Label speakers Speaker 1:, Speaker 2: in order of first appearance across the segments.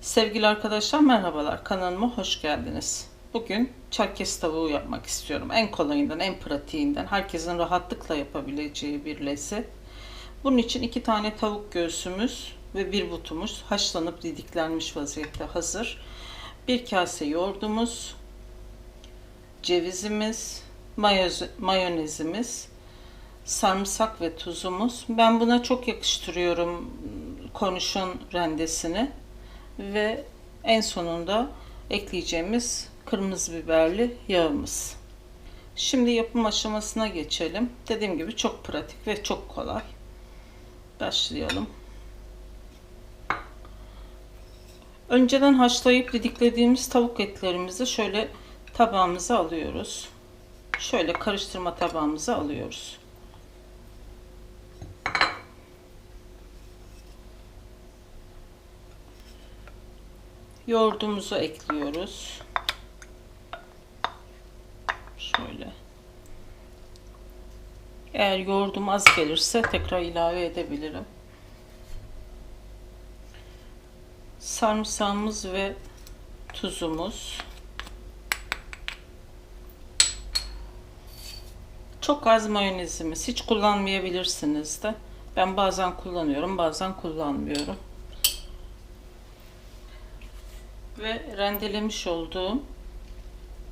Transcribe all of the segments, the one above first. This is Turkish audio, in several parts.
Speaker 1: Sevgili arkadaşlar merhabalar kanalıma hoş geldiniz. Bugün çerkez tavuğu yapmak istiyorum. En kolayından, en pratiğinden, herkesin rahatlıkla yapabileceği bir lezzet. Bunun için iki tane tavuk göğsümüz ve bir butumuz haşlanıp didiklenmiş vaziyette hazır. Bir kase yoğurdumuz, cevizimiz, mayoz- mayonezimiz, sarımsak ve tuzumuz. Ben buna çok yakıştırıyorum kornişon rendesini ve en sonunda ekleyeceğimiz kırmızı biberli yağımız. Şimdi yapım aşamasına geçelim. Dediğim gibi çok pratik ve çok kolay. Başlayalım. Önceden haşlayıp didiklediğimiz tavuk etlerimizi şöyle tabağımıza alıyoruz. Şöyle karıştırma tabağımıza alıyoruz. Yoğurdumuzu ekliyoruz. Şöyle. Eğer yoğurdum az gelirse tekrar ilave edebilirim. Sarımsağımız ve tuzumuz. Çok az mayonezimiz. Hiç kullanmayabilirsiniz de. Ben bazen kullanıyorum, bazen kullanmıyorum. Ve rendelemiş olduğum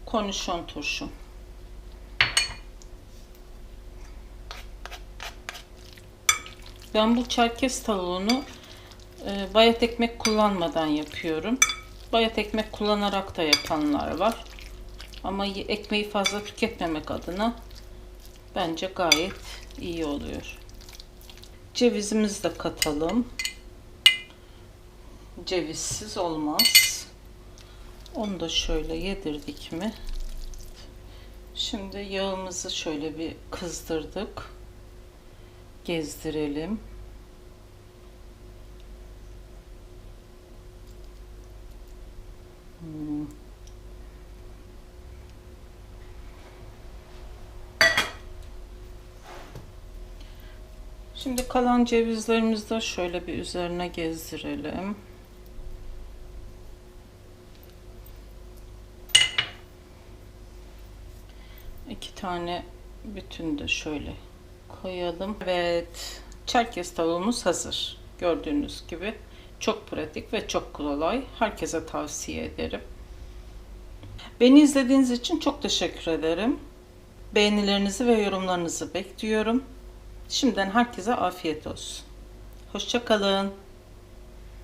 Speaker 1: kornişon turşum. Ben bu çerkez tavuğunu e, bayat ekmek kullanmadan yapıyorum. Bayat ekmek kullanarak da yapanlar var. Ama ekmeği fazla tüketmemek adına bence gayet iyi oluyor. Cevizimizi de katalım. Cevizsiz olmaz. Onu da şöyle yedirdik mi? Şimdi yağımızı şöyle bir kızdırdık. Gezdirelim. Hmm. Şimdi kalan cevizlerimizi de şöyle bir üzerine gezdirelim. İki tane bütün de şöyle koyalım. Evet, çerkez tavuğumuz hazır. Gördüğünüz gibi çok pratik ve çok kolay. Herkese tavsiye ederim. Beni izlediğiniz için çok teşekkür ederim. Beğenilerinizi ve yorumlarınızı bekliyorum. Şimdiden herkese afiyet olsun. Hoşçakalın.